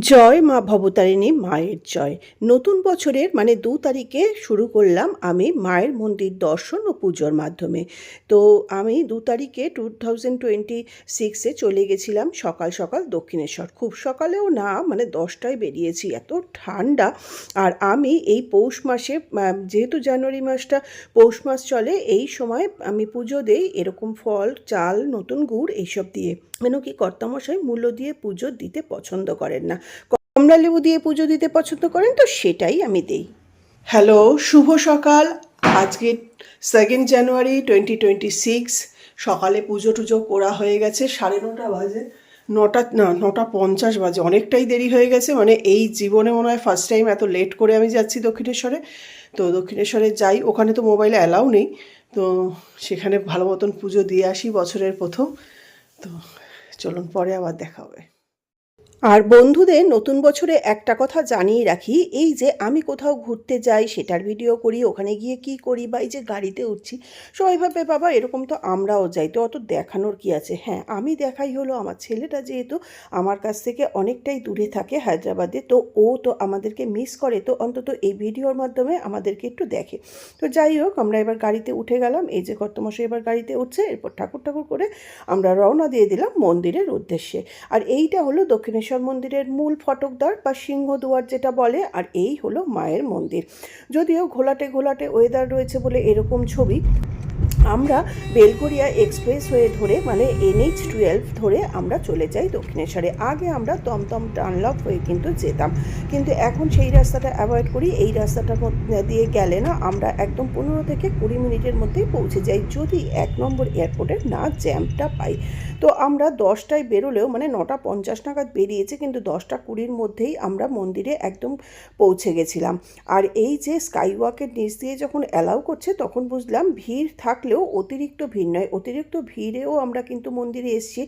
জয় মা ভবতারিণী মায়ের জয়। নতুন বছরের মানে দু তারিখে শুরু করলাম আমি মায়ের মন্দির দর্শন ও পুজোর মাধ্যমে। তো আমি দু তারিখে টু থাউজেন্ড টোয়েন্টি সিক্সে চলে গেছিলাম সকাল সকাল দক্ষিণেশ্বর। খুব সকালেও না মানে দশটায় বেরিয়েছি, এত ঠান্ডা। আর আমি এই পৌষ মাসে যেহেতু জানুয়ারি মাসটা পৌষ মাস চলে, এই সময় আমি পুজো দেই এরকম ফল, চাল, নতুন গুড়, এইসব দিয়ে। কেন কি কর্তামশাই মূল্য দিয়ে পুজো দিতে পছন্দ করেন না? কমলা লেবু দিয়ে পুজো দিতে পছন্দ করেন তো সেটাই আমি দেই। হ্যালো, শুভ সকাল। আজকে second January twenty twenty six সকালে পুজো টুজো করা হয়ে গেছে, সাড়ে নটা বাজে। নটা, না, নটা পঞ্চাশ বাজে। অনেকটাই দেরি হয়ে গেছে মানে এই জীবনে মনে হয় ফার্স্ট টাইম এত লেট করে আমি যাচ্ছি দক্ষিণেশ্বরে। তো দক্ষিণেশ্বরে যাই, ওখানে তো মোবাইলে অ্যালাউ নেই। তো সেখানে ভালো মতন পুজো দিয়ে আসি বছরের প্রথম। তো চলুন পরে আবার দেখা হবে। আর বন্ধুদের নতুন বছরে একটা কথা জানিয়ে রাখি, এই যে আমি কোথাও ঘুরতে যাই সেটার ভিডিও করি, ওখানে গিয়ে কি করি বা এই যে গাড়িতে উঠছি, সবাই ভাবে, বাবা, এরকম তো আমরাও যাই। তো অত দেখানোর কি আছে? হ্যাঁ আমি দেখাই হলো আমার ছেলেটা যেহেতু আমার কাছ থেকে অনেকটাই দূরে থাকে হায়দ্রাবাদে, তো ও তো আমাদেরকে মিস করে, তো অন্তত এই ভিডিওর মাধ্যমে আমাদেরকে একটু দেখে। তো যাই হোক, আমরা এবার গাড়িতে উঠে গেলাম, এই যে কর্তমশাই এবার গাড়িতে উঠছে, এরপর ঠাকুর ঠাকুর করে আমরা রওনা দিয়ে দিলাম মন্দিরের উদ্দেশ্যে। আর এইটা হলো দক্ষিণেশ্বর মন্দিরের মূল ফটকদ্বার বা সিংহদুয়ার যেটা বলে, আর এই হলো মায়ের মন্দির। যদিও ঘোলাটে ঘোলাটে ওয়েদার রয়েছে বলে এরকম ছবি আমরা বেলগড়িয়া এক্সপ্রেস হয়ে ধরে মানে এনএইচ টুয়েলভ ধরে আমরা চলে যাই দক্ষিণেশ্বরে। আগে আমরা তমতম ডানলপ হয়ে কিন্তু যেতাম। কিন্তু এখন সেই রাস্তাটা অ্যাভয়েড করি, এই রাস্তাটার মধ্যে দিয়ে গেলে না আমরা একদম পনেরো থেকে কুড়ি মিনিটের মধ্যেই পৌঁছে যাই, যদি এক নম্বর এয়ারপোর্টের না জ্যামটা পাই। তো আমরা দশটায় বেরোলেও মানে নটা পঞ্চাশ নাগাদ বেরিয়েছে, কিন্তু দশটা কুড়ির মধ্যেই আমরা মন্দিরে একদম পৌঁছে গেছিলাম। আর এই যে স্কাই ওয়াকের নিচ দিয়ে যখন অ্যালাউ করছে, তখন বুঝলাম ভিড় থাকলেও অতিরিক্ত ভিড় নয়। অতিরিক্ত ভিড়েও আমরা কিন্তু মন্দিরে এসেছি।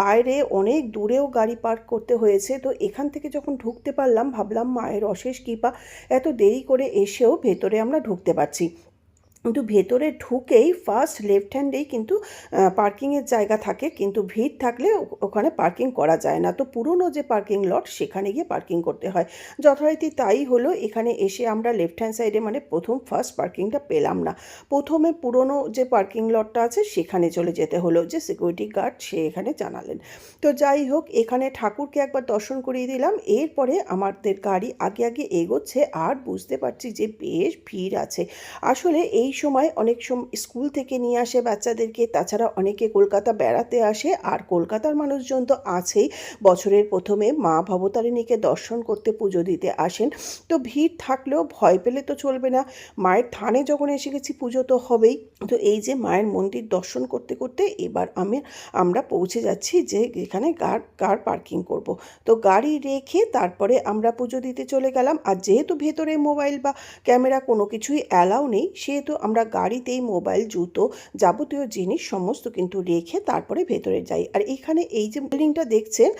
বাইরে অনেক দূরেও গাড়ি পার্ক করতে হয়েছে। তো এখান থেকে যখন ঢুকতে পারলাম, ভাবলাম, মায়ের অশেষ কৃপা, এত দেরি করে এসেও ভেতরে আমরা ঢুকতে পারছি। কিন্তু ভেতরে ঢুকেই ফার্স্ট লেফট হ্যান্ডেই কিন্তু পার্কিংয়ের জায়গা থাকে, কিন্তু ভিড় থাকলে ওখানে পার্কিং করা যায় না। তো পুরনো যে পার্কিং লট সেখানে গিয়ে পার্কিং করতে হয়। যথারীতি তাই হলো, এখানে এসে আমরা লেফট হ্যান্ড সাইডে মানে প্রথম ফার্স্ট পার্কিংটা পেলাম না। প্রথমে পুরনো যে পার্কিং লটটা আছে, সেখানে চলে যেতে হলো যে সিকিউরিটি গার্ড সে এখানে জানালেন। তো যাই হোক, এখানে ঠাকুরকে একবার দর্শন করিয়ে দিলাম। এরপরে আমাদের গাড়ি আগে আগে এগোচ্ছে, আর বুঝতে পারছি যে বেশ ভিড় আছে। আসলে এই সময় অনেক সম, স্কুল থেকে নিয়ে আসে বাচ্চাদেরকে। তাছাড়া অনেকে কলকাতা বেড়াতে আসে। আর কলকাতার মানুষজন তো আছেই। বছরের প্রথমে মা ভবতারিণীকে দর্শন করতে পুজো দিতে আসেন। তো ভিড় থাকলেও ভয় পেলে তো চলবে না। মায়ের থানে যখন এসে গেছি পুজো তো হবেই। তো এই যে মায়ের মন্দির দর্শন করতে করতে এবার আমি, আমরা পৌঁছে যাচ্ছি যে এখানে কার কার পার্কিং করব। তো গাড়ি রেখে তারপরে আমরা পুজো দিতে চলে গেলাম। আর যেহেতু ভেতরে মোবাইল বা ক্যামেরা কোনো কিছুই অ্যালাউ নেই, সেহেতু আমরা গাড়িতেই মোবাইল, জুতো যাবতীয় জিনিস সমস্ত কিন্তু রেখে তারপরে ভেতরে যাই। আর এখানে এই যে বিল্ডিংটা দেখছেন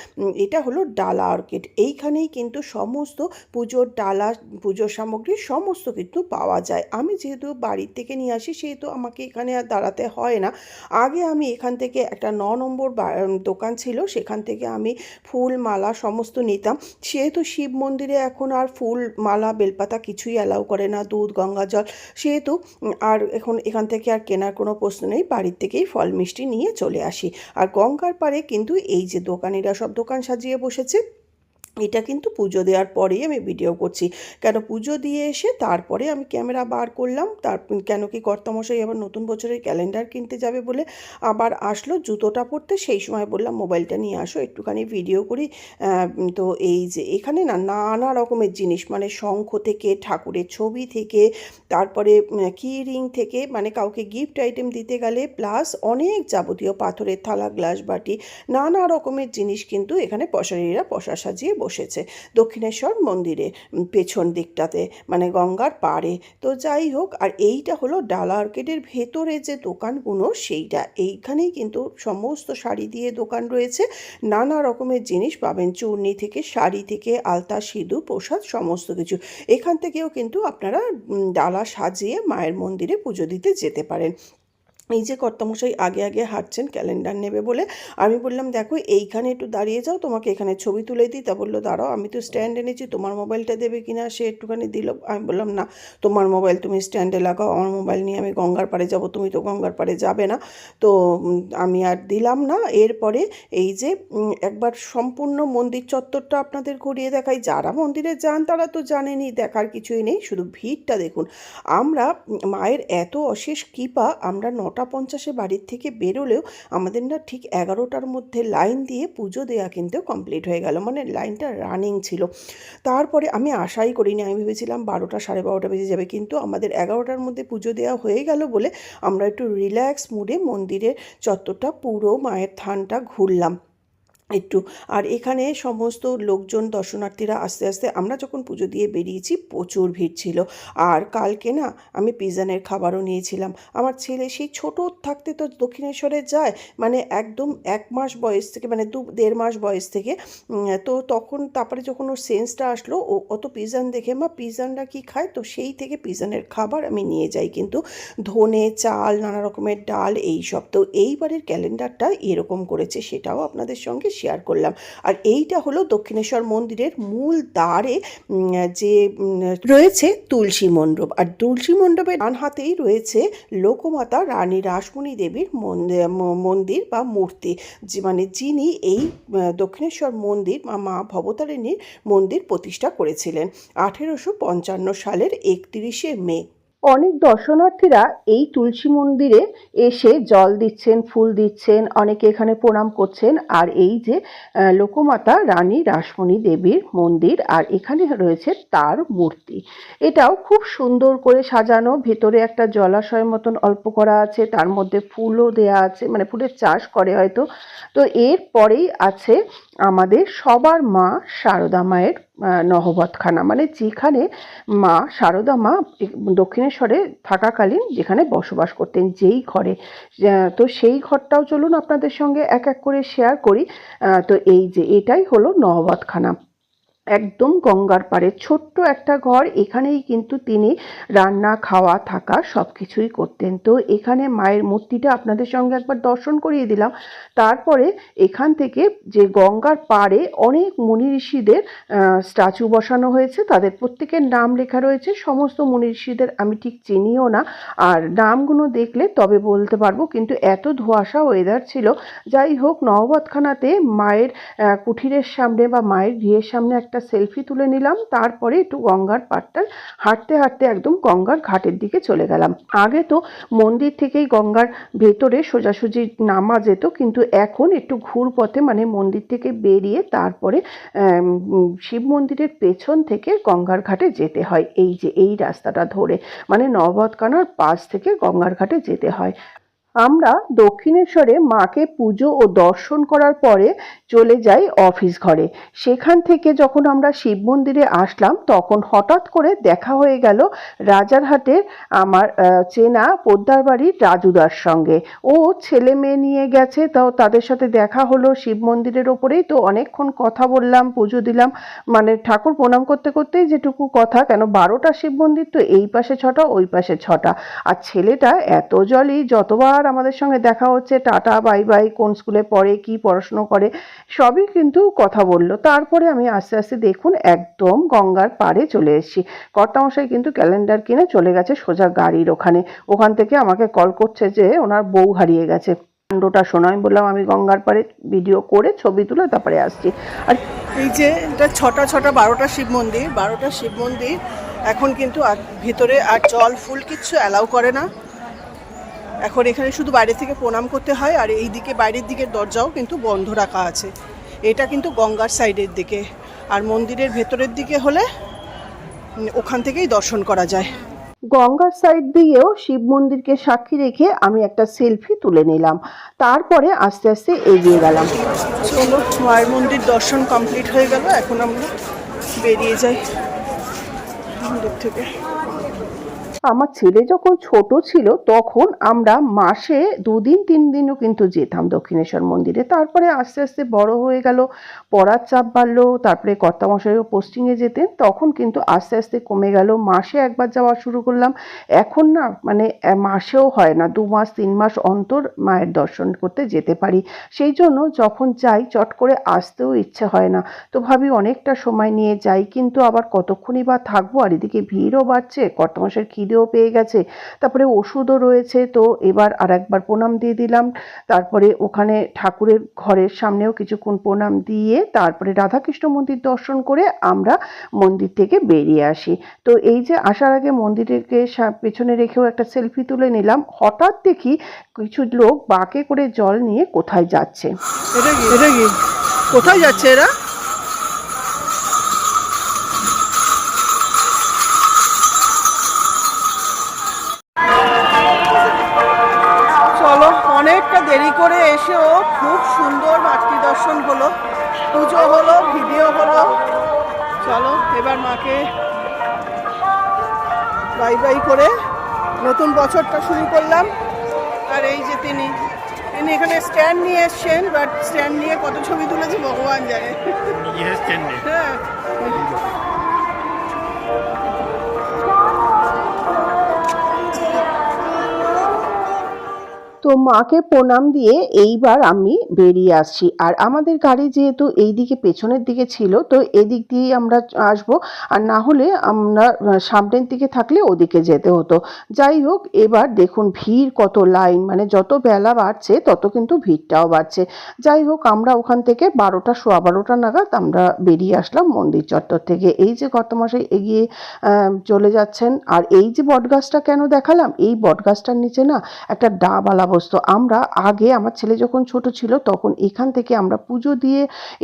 এটা হলো ডালা অর্কিড। এইখানেই কিন্তু সমস্ত পুজোর ডালা, পুজোর সামগ্রী সমস্ত কিন্তু পাওয়া যায়। আমি যেহেতু বাড়ির থেকে নিয়ে আসি, সেহেতু আমাকে এখানে আর দাঁড়াতে হয় না। আগে আমি এখান থেকে একটা ন নম্বর দোকান ছিল, সেখান থেকে আমি ফুল মালা সমস্ত নিতাম। সেহেতু শিব মন্দিরে এখন আর ফুল মালা, বেলপাতা কিছুই অ্যালাউ করে না, দুধ গঙ্গা জল সেহেতু আর এখন এখান থেকে আর কেনার কোনো প্রশ্ন নেই। বাড়ির থেকেই ফল মিষ্টি নিয়ে চলে আসি। আর গঙ্গার পারে কিন্তু এই যে দোকানিরা সব দোকান সাজিয়ে বসেছে। এটা কিন্তু পুজো দেওয়ার পরেই আমি ভিডিও করছি। কেন পুজো দিয়ে এসে তারপরে আমি ক্যামেরা বার করলাম, তার কেন কি কর্তামশাই আবার নতুন বছরের ক্যালেন্ডার কিনতে যাবে বলে আবার আসলো, জুতোটা পরতে সেই সময় বললাম, মোবাইলটা নিয়ে আসো, একটুখানি ভিডিও করি। তো এই যে এখানে না, নানা রকমের জিনিস মানে শঙ্খ থেকে, ঠাকুরের ছবি থেকে, তারপরে কি রিং থেকে মানে কাউকে গিফট আইটেম দিতে গেলে প্লাস অনেক যাবতীয় পাথরের থালা গ্লাস বাটি, নানা রকমের জিনিস কিন্তু এখানে পশারীরা পশা সাজিয়ে বসেছে। দক্ষিণেশ্বর মন্দিরে পেছন দিকটাতে মানে গঙ্গার পাড়ে। তো যাই হোক, আর এইটা হলো ডালা আর্কেডের ভেতরে যে দোকানগুলো, সেইটা। এইখানেই কিন্তু সমস্ত শাড়ি দিয়ে দোকান রয়েছে। নানা রকমের জিনিস পাবেন চূর্ণি থেকে শাড়ি থেকে, আলতা, সিঁদুর, প্রসাদ, সমস্ত কিছু। এখান থেকেও কিন্তু আপনারা ডালা সাজিয়ে মায়ের মন্দিরে পুজো দিতে যেতে পারেন। এই যে কর্তামশাই আগে আগে হাঁটছেন, ক্যালেন্ডার নেবে বলে। আমি বললাম, দেখো, এইখানে একটু দাঁড়িয়ে যাও, তোমাকে এখানে ছবি তুলে দিই। তা বলল, দাঁড়াও, আমি তো স্ট্যান্ড এনেছি, তোমার মোবাইলটা দেবে কিনা? সে একটুখানি দিল। আমি বললাম, না, তোমার মোবাইল তুমি স্ট্যান্ডে লাগাও, আমার মোবাইল নিয়ে আমি গঙ্গার পাড়ে যাব, তুমি তো গঙ্গার পাড়ে যাবে না। তো আমি আর দিলাম না। এরপরে এই যে একবার সম্পূর্ণ মন্দির চত্বরটা আপনাদের ঘুরিয়ে দেখাই। যারা মন্দিরে যান, তারা তো জানেনি দেখার কিছুই নেই। শুধু ভিড়টা দেখুন। আমরা মায়ের এত অশেষ কৃপা, আমরা নটা পঞ্চাশে বাড়ির থেকে বেরোলেও আমাদের না ঠিক এগারোটার মধ্যে লাইন দিয়ে পুজো দেওয়া কিন্তু কমপ্লিট হয়ে গেল। মানে লাইনটা রানিং ছিল। তারপরে আমি আশাই করিনি। আমি ভেবেছিলাম বারোটা সাড়ে বারোটা বেজে যাবে। কিন্তু আমাদের এগারোটার মধ্যে পুজো দেওয়া হয়ে গেল বলে আমরা একটু রিল্যাক্স মুডে মন্দিরের চত্বরটা পুরো মায়ের থানটা ঘুরলাম। একটু। আর এখানে সমস্ত লোকজন, দর্শনার্থীরা আস্তে আস্তে আমরা যখন পুজো দিয়ে বেরিয়েছি, প্রচুর ভিড় ছিল। আর কালকে না আমি পিজানের খাবারও নিয়েছিলাম। আমার ছেলে সেই ছোট থাকতে তো দক্ষিণেশ্বরে যায় মানে একদম এক মাস বয়স থেকে মানে দু, দেড় মাস বয়স থেকে তো তখন তারপরে যখন ওর সেন্সটা আসলো, ও অত পিজান দেখে, মা পিজানরা কি খায়? তো সেই থেকে পিজানের খাবার আমি নিয়ে যাই কিন্তু ধনে, চাল, নানা রকমের ডাল এই সব তো এইবারের ক্যালেন্ডারটা এরকম করেছে, সেটাও আপনাদের সঙ্গে শেয়ার করলাম। আর এইটা হলো দক্ষিণেশ্বর মন্দিরের মূল দ্বারে যে রয়েছে তুলসী মণ্ডপ। আর তুলসী মণ্ডপের ডান হাতেই রয়েছে লোকমাতা রানী রাসমণি দেবীর মন্দ- মন্দির বা মূর্তি। যে মানে যিনি এই দক্ষিণেশ্বর মন্দির বা মা ভবতারিণীর মন্দির প্রতিষ্ঠা করেছিলেন আঠেরোশো পঞ্চান্ন সালের একত্রিশে মে। অনেক দর্শনার্থীরা এই তুলসী মন্দিরে এসে জল দিচ্ছেন, ফুল দিচ্ছেন, অনেকে এখানে প্রণাম করছেন। আর এই যে লোকমাতা রানী রাসমণি দেবীর মন্দির আর এখানে রয়েছে তার মূর্তি। এটাও খুব সুন্দর করে সাজানো। ভেতরে একটা জলাশয় মতন অল্প করা আছে, তার মধ্যে ফুলও দেয়া আছে মানে ফুলের চাষ করে হয়তো। তো এর পরেই আছে আমাদের সবার মা শারদা মায়ের নহবতখানা মানে যেখানে মা সারদা মা দক্ষিণেশ্বরে থাকাকালীন যেখানে বসবাস করতেন, যেই ঘরে। তো সেই ঘরটাও চলুন আপনাদের সঙ্গে এক এক করে শেয়ার করি। তো এই যে এটাই হলো নহবতখানা একদম গঙ্গার পাড়ে। ছোট্ট একটা ঘর, এখানেই কিন্তু তিনি রান্না, খাওয়া, থাকা সব কিছুই করতেন। তো এখানে মায়ের মূর্তিটা আপনাদের সঙ্গে একবার দর্শন করিয়ে দিলাম। তারপরে এখান থেকে যে গঙ্গার পাড়ে অনেক মুনি ঋষিদের স্ট্যাচু বসানো হয়েছে। তাদের প্রত্যেকের নাম লেখা রয়েছে। সমস্ত মুনি ঋষিদের আমি ঠিক চিনিও না। আর নামগুলো দেখলে তবে বলতে পারব, কিন্তু এত ধোঁয়াশা ওয়েদার ছিল। যাই হোক নহবতখানাতে মায়ের কুঠিরের সামনে বা মায়ের গৃহের সামনে একটা সেলফি তুলে নিলাম, তারপরে একটু গঙ্গার পাড়টায় হাঁটতে হাঁটতে একদম গঙ্গার ঘাটের দিকে চলে গেলাম। আগে তো মন্দির থেকেই গঙ্গার ভেতরে সোজাসুজি নামা যেত, কিন্তু এখন একটু ঘুর পথে মানে মন্দির থেকে বেরিয়ে তারপরে শিব মন্দিরের পেছন থেকে গঙ্গার ঘাটে যেতে হয়। এই যে, এই রাস্তাটা ধরে মানে নবদকানার পাশ থেকে গঙ্গার ঘাটে যেতে হয়। আমরা দক্ষিণেশ্বরে মাকে পুজো ও দর্শন করার পরে চলে যাই অফিস ঘরে। সেখান থেকে যখন আমরা শিব মন্দিরে আসলাম, তখন হঠাৎ করে দেখা হয়ে গেল রাজারহাটের আমার চেনা পোদ্দার বাড়ির রাজুদার সঙ্গে। ও ছেলে মেয়ে নিয়ে গেছে তাও তাদের সাথে দেখা হলো শিব মন্দিরের ওপরেই। তো অনেকক্ষণ কথা বললাম, পুজো দিলাম। মানে ঠাকুর প্রণাম করতে করতেই যেটুকু কথা, কেন বারোটা শিব মন্দির তো এই পাশে ছটা, ওই পাশে ছটা। আর ছেলেটা এত জলই যতবার আমাদের সঙ্গে দেখা হচ্ছে টাটা, বাই বাই, কোন স্কুলে পড়ে, কি পড়াশুনো করে, সবই কিন্তু কথা বলল। তারপরে আমি আস্তে আস্তে দেখুন একদম গঙ্গার পাড়ে চলে এসেছি। কর্তামশাই কিন্তু ক্যালেন্ডার কিনে চলে গেছে সোজা গাড়ির ওখানে। ওখান থেকে আমাকে কল করছে যে ওনার বউ হারিয়ে গেছে। কাণ্ডটা শোনা, আমি বললাম, আমি গঙ্গার পাড়ে ভিডিও করে ছবি তুলে তারপরে আসছি। আর এই যে এটা ছটা ছটা, বারোটা শিব মন্দির, বারোটা শিব মন্দির, এখন কিন্তু ভিতরে আর জল, ফুল কিচ্ছু অ্যালাউ করে না। এখন এখানে শুধু বাইরে থেকে প্রণাম করতে হয় আর এই দিকে বাইরের দিকের দরজাও কিন্তু বন্ধ রাখা আছে। এটা কিন্তু গঙ্গার সাইডের দিকে। আর মন্দিরের ভেতরের দিকে হলে ওখান থেকেই দর্শন করা যায়। গঙ্গার সাইড দিয়েও শিব মন্দিরকে সাক্ষী রেখে আমি একটা সেলফি তুলে নিলাম। তারপরে আস্তে আস্তে এগিয়ে গেলাম। চলো মায়ের মন্দির দর্শন কমপ্লিট হয়ে গেল। এখন আমরা বেরিয়ে যাই। মন্দির থেকে। আমার ছেলে যখন ছোট ছিল, তখন আমরা মাসে দুদিন তিন দিনও কিন্তু যেতাম দক্ষিণেশ্বর মন্দিরে। তারপরে আস্তে আস্তে বড় হয়ে গেল, পড়ার চাপ বাড়লো, তারপরে কর্তামশাইও পোস্টিংয়ে যেতেন। তখন কিন্তু আস্তে আস্তে কমে গেল। মাসে একবার যাওয়া শুরু করলাম। এখন না মানে মাসেও হয় না। দু মাস, তিন মাস অন্তর মায়ের দর্শন করতে যেতে পারি। সেই জন্য যখন যাই, চট করে আসতেও ইচ্ছে হয় না। তো ভাবি অনেকটা সময় নিয়ে যাই, কিন্তু আবার কতক্ষণই বা থাকব? আর এদিকে ভিড়ও বাড়ছে। কর্তমাসের খিদেও পেয়ে গেছে। তারপরে ওষুধও রয়েছে, তো এবার আর একবার প্রণাম দিয়ে দিলাম। তারপরে ওখানে ঠাকুরের ঘরের সামনেও কিছুক্ষণ প্রণাম দিয়ে তারপরে রাধাকৃষ্ণ মন্দির দর্শন করে আমরা মন্দির থেকে বেরিয়ে আসি। তো এই যে আসার আগে মন্দিরকে সা- পেছনে রেখেও একটা সেলফি তুলে নিলাম। হঠাৎ দেখি কিছু লোক বাঁকে করে জল নিয়ে কোথায় যাচ্ছে? এটা কোথায় যাচ্ছে এরা? নতুন বছরটা শুরু করলাম। আর এই যে তিনি তিনি এখানে স্ট্যান্ড নিয়ে এসছেন বাট স্ট্যান্ড নিয়ে কত ছবি তুলেছে ভগবান জানে। স্ট্যান্ডে হ্যাঁ। তো মাকে প্রণাম দিয়ে এইবার আমি বেরিয়ে আসছি। আর আমাদের গাড়ি যেহেতু এই দিকে পেছনের দিকে ছিল, তো এদিক দিয়েই আমরা আসব। আর না হলে আমরা সামনের দিকে থাকলে ওদিকে যেতে হতো। যাই হোক, এবার দেখুন ভিড় কত লাইন। মানে যত বেলা বাড়ছে, তত কিন্তু ভিড়টাও বাড়ছে। যাই হোক, আমরা ওখান থেকে বারোটা, সোয়া বারোটা নাগাদ আমরা বেরিয়ে আসলাম মন্দির চত্বর থেকে। এই যে গত মাসে এগিয়ে চলে যাচ্ছেন। আর এই যে বটগাছটা কেন দেখালাম? এই বটগাছটার নিচে না একটা ডাবালা বস্তু আমরা আগে আমার ছেলে যখন ছোট ছিল তখন এখান থেকে আমরা পুজো দিয়ে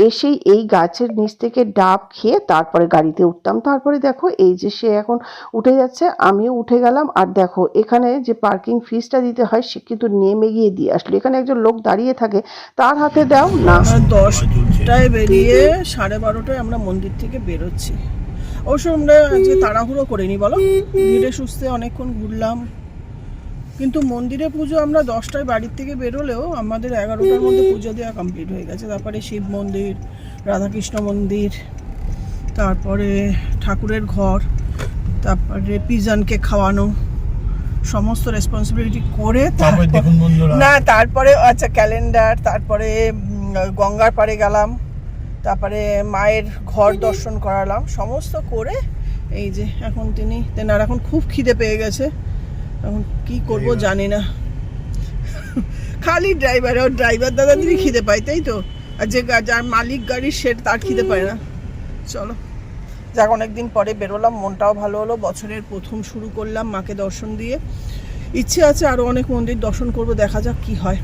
এসেই এই গাছের নিচ থেকে ডাব খেয়ে তারপরে গাড়িতে উঠতাম। তারপরে দেখো এই যে সে এখন উঠে যাচ্ছে আমিও উঠে গেলাম। আর দেখো এখানে যে পার্কিং ফিসটা দিতে হয় সে কিন্তু নেমে গিয়ে দিয়ে আসলো। এখানে একজন লোক দাঁড়িয়ে থাকে তার হাতে দাও না। আমরা দশটায় বেরিয়ে সাড়ে বারোটায় আমরা মন্দির থেকে বেরোচ্ছি। অবশ্য আমরা আজকে তাড়াহুড়ো করিনি বলো? ধীরে সুস্থে অনেকক্ষণ ঘুরলাম। কিন্তু মন্দিরে পুজো আমরা দশটায় বাড়ির থেকে বেরোলেও আমাদের এগারোটার মধ্যে পুজো দেওয়া কমপ্লিট হয়ে গেছে। তারপরে শিব মন্দির রাধাকৃষ্ণ মন্দির তারপরে ঠাকুরের ঘর তারপরে পিজনকে খাওয়ানো সমস্ত রেসপন্সিবিলিটি করে তারপরে তারপর দেখুন বন্ধুরা। না তারপরে আচ্ছা ক্যালেন্ডার তারপরে গঙ্গার পাড়ে গেলাম তারপরে মায়ের ঘর দর্শন করালাম সমস্ত করে এই যে এখন তিনি তেনার এখন খুব খিদে পেয়ে গেছে। এখন কি করব জানি না। খালি ড্রাইভার আর ড্রাইভার দাদা দিদি খিদে পায় তাই তো? আর যে যার মালিক গাড়ির সে তার খিদে পায় না। চলো। যাক অনেকদিন পরে বেরোলাম মনটাও ভালো হলো। বছরের প্রথম শুরু করলাম মাকে দর্শন দিয়ে। ইচ্ছে আছে আরও অনেক মন্দির দর্শন করব দেখা যাক কি হয়।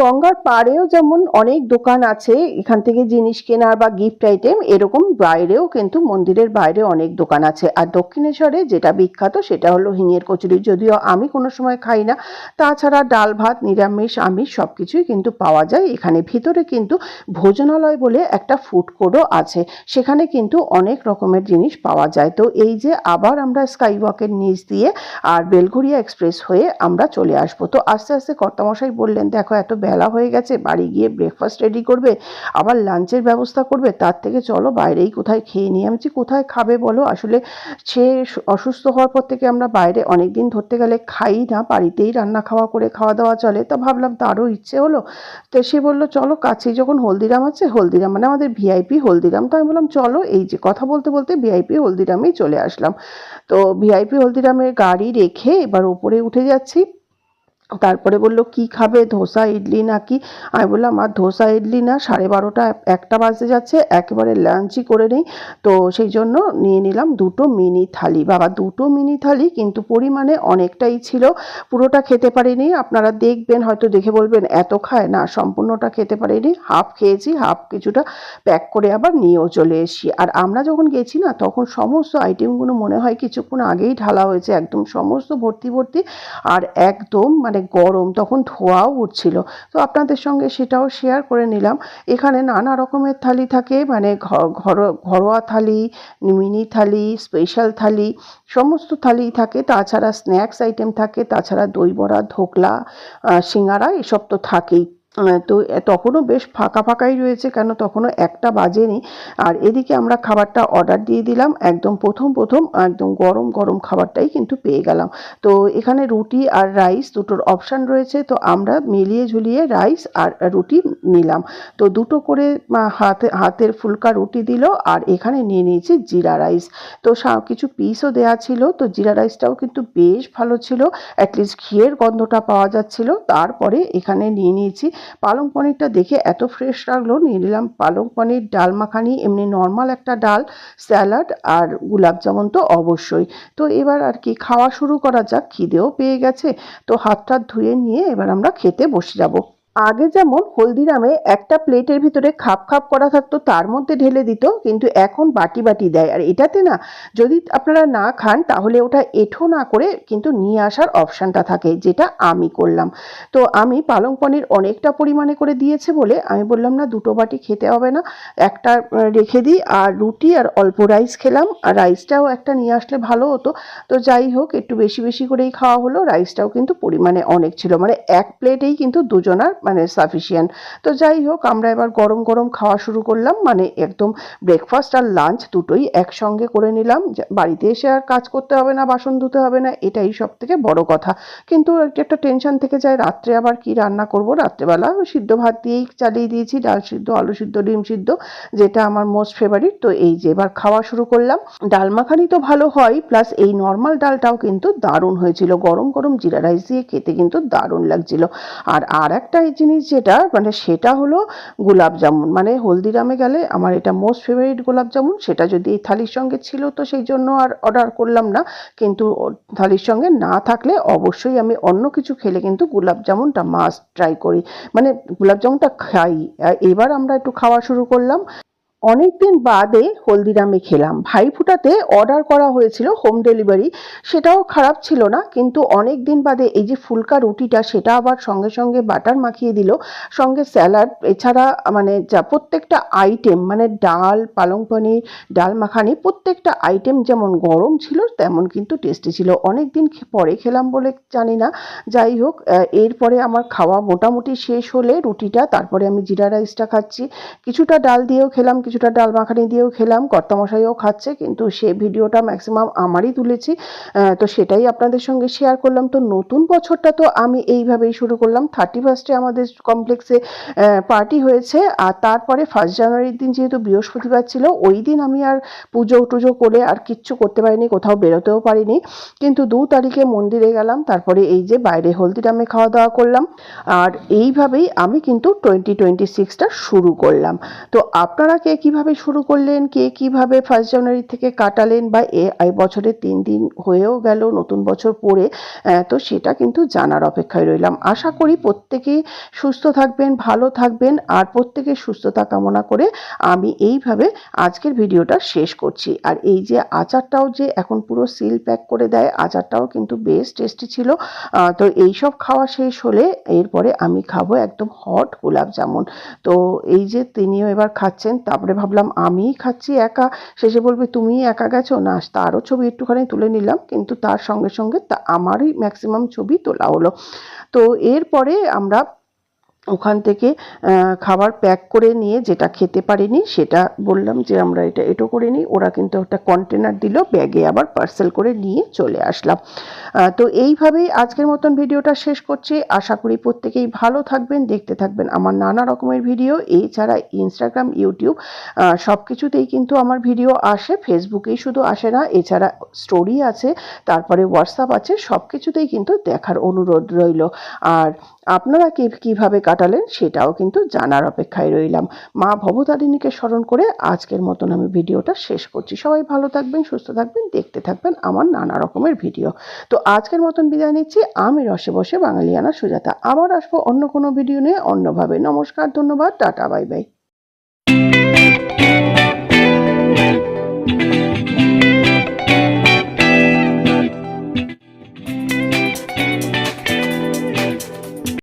গঙ্গার পাড়েও যেমন অনেক দোকান আছে, এখান থেকে জিনিস কেনার বা গিফট আইটেম এরকম বাইরেও কিন্তু মন্দিরের বাইরে অনেক দোকান আছে। আর দক্ষিণেশ্বরে যেটা বিখ্যাত, সেটা হলো হিঙের কচুরি। যদিও আমি কোনো সময় খাই না, তাছাড়া ডাল ভাত, নিরামিষ, আমিষ সব কিছুই কিন্তু পাওয়া যায়। এখানে ভিতরে কিন্তু ভোজনালয় বলে একটা ফুড কোর্টও আছে। সেখানে কিন্তু অনেক রকমের জিনিস পাওয়া যায়। তো এই যে আবার আমরা স্কাই ওয়াকের নিচ দিয়ে আর বেলঘরিয়া এক্সপ্রেস হয়ে আমরা চলে আসব। তো আস্তে আস্তে কর্তামশাই বললেন, দেখো, এত বেলা হয়ে গেছে, বাড়ি গিয়ে ব্রেকফাস্ট রেডি করবে, আবার লাঞ্চের ব্যবস্থা করবে, তার থেকে চলো বাইরেই কোথায় খেয়ে নিই আমি কোথায় খাবে বলো? আসলে সে অসুস্থ হওয়ার পর থেকে আমরা বাইরে অনেক দিন ধরতে গেলে খাই না, বাড়িতেই রান্না খাওয়া করে খাওয়া দাওয়া চলে। তা ভাবলাম তারও ইচ্ছে হলো, তো সে বলল, চলো কাছেই যখন হলদিরাম আছে, হলদিরাম মানে আমাদের ভিআইপি হলদিরাম। তো আমি বললাম, চলো। এই যে কথা বলতে বলতে ভিআইপি হলদিরামেই চলে আসলাম। তো ভিআইপি হলদিরামের গাড়ি রেখে এবার উপরে উঠে যাচ্ছি। তারপরে বলল, কি খাবে? ধোসা, ইডলি নাকি? আমি বললাম, আর ধোসা, ইডলি না, সাড়ে বারোটা, একটা বাজতে যাচ্ছে, একেবারে লাঞ্চই করে নেই। তো সেই জন্য নিয়ে নিলাম দুটো মিনি থালি। বাবা, দুটো মিনি থালি কিন্তু পরিমাণে অনেকটাই ছিল, পুরোটা খেতে পারিনি। আপনারা দেখবেন, হয়তো দেখে বলবেন, এত খায়? না, সম্পূর্ণটা খেতে পারিনি। হাফ খেয়েছি, হাফ কিছুটা প্যাক করে আবার নিয়েও চলে এসেছি। আর আমরা যখন গেছি না, তখন সমস্ত আইটেমগুলো মনে হয় কিছুক্ষণ আগেই ঢালা হয়েছে, একদম সমস্ত ভর্তি ভর্তি, আর একদম মানে গরম, তখন ধোয়াও উঠছিল। তো আপনাদের সঙ্গে সেটাও শেয়ার করে নিলাম। এখানে নানা রকমের থালি থাকে মানে ঘরোয়া থালি, মিনি থালি স্পেশাল থালি, সমস্ত থালি থাকে। তাছাড়া স্ন্যাক্স আইটেম থাকে, তাছাড়া দই বড়া, ধোকলা সিঙ্গারা, এসব তো থাকেই। তো তখনও বেশ ফাঁকা ফাঁকাই রয়েছে কেন তখনও একটা বাজেনি। আর এদিকে আমরা খাবারটা অর্ডার দিয়ে দিলাম, একদম প্রথম প্রথম একদম গরম গরম খাবারটাই কিন্তু পেয়ে গেলাম। তো এখানে রুটি আর রাইস দুটোর অপশান রয়েছে, তো আমরা মিলিয়ে ঝুলিয়ে রাইস আর রুটি নিলাম। তো দুটো করে হাতে, হাতের ফুলকা রুটি দিল আর এখানে নিয়ে নিয়েছি জিরা রাইস তো কিছু পিসও দেওয়া ছিল, তো জিরা রাইসটাও কিন্তু বেশ ভালো ছিল অ্যাটলিস্ট ঘিয়ের গন্ধটা পাওয়া যাচ্ছিল। তারপরে এখানে নিয়ে নিয়েছি পালং পনিরটা দেখে এত ফ্রেশ লাগল। নিয়ে নিলাম পালং পনির, ডাল মাখানি, এমনি নর্মাল একটা ডাল স্যালাড আর গুলাব জামুন তো অবশ্যই। তো এবার আর কি খাওয়া শুরু করা যাক, খিদেও পেয়ে গেছে। তো হাতটা ধুয়ে নিয়ে এবার আমরা খেতে বসে যাব। আগে যেমন হলদিরামে একটা প্লেটের ভিতরে খাপ খাপ করা থাকতো, তার মধ্যে ঢেলে দিত, কিন্তু এখন বাটি বাটি দেয়। আর এটাতে না, যদি আপনারা না খান, তাহলে ওটা এঠো না করে কিন্তু নিয়ে আসার অপশানটা থাকে, যেটা আমি করলাম। তো আমি পালং পনির অনেকটা পরিমাণে করে দিয়েছে বলে আমি বললাম, না, দুটো বাটি খেতে হবে না, একটা রেখে দিই, আর রুটি আর অল্প রাইস খেলাম। আর রাইসটাও একটা নিয়ে আসলে ভালো হতো। তো যাই হোক, একটু বেশি বেশি করেই খাওয়া হলো, রাইসটাও কিন্তু পরিমাণে অনেক ছিল। মানে এক প্লেটেই কিন্তু দুজনার মানে সাফিসিয়েন্ট তো যাই হোক, আমরা এবার গরম গরম খাওয়া শুরু করলাম। মানে একদম ব্রেকফাস্ট আর লাঞ্চ দুটোই একসঙ্গে করে নিলাম। বাড়িতে এসে আর কাজ করতে হবে না, বাসন ধুতে হবে না, এটাই সব থেকে বড় কথা। কিন্তু একটা- একটা টেনশন থেকে যায়, রাত্রে আবার কি রান্না করব? রাত্রেবেলা সিদ্ধ ভাত দিয়েই চালিয়ে দিয়েছি, ডাল সিদ্ধ, আলু সিদ্ধ, ডিম সিদ্ধ, যেটা আমার মোস্ট ফেভারিট তো এই যে এবার খাওয়া শুরু করলাম। ডাল মাখানি তো ভালো হয় প্লাস এই নর্মাল ডালটাও কিন্তু দারুণ হয়েছিল। গরম গরম জিরা রাইস দিয়ে খেতে কিন্তু দারুণ লাগছিল। আর আর একটা জিনিস যেটা মানে সেটা হলো গোলাপ জামুন। মানে হলদিরামে গেলে আমার এটা মোস্ট ফেভারিট গোলাপ জামুন। সেটা যদি থালির সঙ্গে ছিল তো সেই জন্য আর অর্ডার করলাম না। কিন্তু থালির সঙ্গে না থাকলে অবশ্যই আমি অন্য কিছু খেলে কিন্তু গোলাপ জামুনটা মাস্ট ট্রাই করি। মানে গোলাপ জামুনটা খাই। এবার আমরা একটু খাওয়া শুরু করলাম। অনেকদিন বাদে হলদিরামে খেলাম। ভাইফোঁটাতে অর্ডার করা হয়েছিল হোম ডেলিভারি সেটাও খারাপ ছিল না, কিন্তু অনেক দিন বাদে এই যে ফুলকা রুটিটা, সেটা আবার সঙ্গে সঙ্গে বাটার মাখিয়ে দিল। সঙ্গে স্যালাড, এছাড়া মানে যা প্রত্যেকটা আইটেম মানে ডাল, পালং পনির, ডাল মাখানি, প্রত্যেকটা আইটেম যেমন গরম ছিল, তেমন কিন্তু টেস্টি ছিল। অনেক দিন পরে খেলাম বলে জানি না। যাই হোক এরপরে আমার খাওয়া মোটামুটি শেষ হলে রুটিটা, তারপরে আমি জিরা রাইসটা খাচ্ছি। কিছুটা ডাল দিয়েও খেলাম কিছুটা ডাল মাখানি দিয়েও খেলাম, কর্তামশাইও খাচ্ছে, কিন্তু সে ভিডিওটা ম্যাক্সিমাম আমারই তুলেছি। তো সেটাই আপনাদের সঙ্গে শেয়ার করলাম। তো নতুন বছরটা তো আমি এইভাবেই শুরু করলাম। থার্টি ফার্স্টে আমাদের কমপ্লেক্সে পার্টি হয়েছে, আর তারপরে ফার্স্ট জানুয়ারির দিন যেহেতু বৃহস্পতিবার ছিল, ওই দিন আমি আর পুজো টুজো করে আর কিচ্ছু করতে পারিনি, কোথাও বেরোতেও পারিনি। কিন্তু দু তারিখে মন্দিরে গেলাম, তারপরে এই যে বাইরে হলদিরামে খাওয়া দাওয়া করলাম, আর এইভাবেই আমি কিন্তু টোয়েন্টি টোয়েন্টি সিক্সটা শুরু করলাম। তো আপনারা কে কীভাবে শুরু করলেন? কে কীভাবে ফার্স্ট জানুয়ারি থেকে কাটালেন? বা এ এই বছরে তিন দিন হয়েও গেল নতুন বছর পরে তো সেটা কিন্তু জানার অপেক্ষায় রইলাম। আশা করি প্রত্যেকেই সুস্থ থাকবেন, ভালো থাকবেন, আর প্রত্যেকের সুস্থতা কামনা করে আমি এইভাবে আজকের ভিডিওটা শেষ করছি। আর এই যে আচারটাও যে এখন পুরো সিল প্যাক করে দেয়, আচারটাও কিন্তু বেশ টেস্টি ছিল। তো এই সব খাওয়া শেষ হলে এরপরে আমি খাব একদম হট গোলাপ জামুন। তো এই যে তিনিও এবার খাচ্ছেন, তারপরে ভাবলাম আমি খাচ্ছি একা। শেষে বলবে তুমি একা গেছো? না, তারও ছবি একটুখানি তুলে নিলাম, কিন্তু তার সঙ্গে সঙ্গে তা আমারই ম্যাক্সিমাম ছবি তোলা হলো। তো এরপরে আমরা ওখান থেকে খাবার প্যাক করে নিয়ে যেটা খেতে পারিনি সেটা বললাম যে আমরা এটা, এটো করে নিই ওরা কিন্তু একটা কন্টেনার দিল ব্যাগে আবার পার্সেল করে নিয়ে চলে আসলাম। তো এইভাবেই আজকের মতন ভিডিওটা শেষ করছি। আশা করি প্রত্যেকেই ভালো থাকবেন, দেখতে থাকবেন আমার নানা রকমের ভিডিও, এছাড়া ইনস্টাগ্রাম ইউটিউব সব কিছুতেই কিন্তু আমার ভিডিও আসে ফেসবুকেই শুধু আসে না, এছাড়া স্টোরি আছে, তারপরে হোয়াটসঅ্যাপ আছে সব কিছুতেই কিন্তু দেখার অনুরোধ রইল। আর আপনারা কীভাবে কীভাবে কাটালেন সেটাও কিন্তু জানার অপেক্ষায় রইলাম। মা ভবতারিণীকে স্মরণ করে আজকের মতন আমি ভিডিওটা শেষ করছি। সবাই ভালো থাকবেন, সুস্থ থাকবেন, দেখতে থাকবেন আমার নানা রকমের ভিডিও। তো আজকের মতন বিদায় নিচ্ছি। আমি রসে বসে বাঙালিয়ানা সুজাতা। আবার আসব অন্য কোনো ভিডিও নিয়ে অন্যভাবে। নমস্কার, ধন্যবাদ, টাটা, বাই বাই।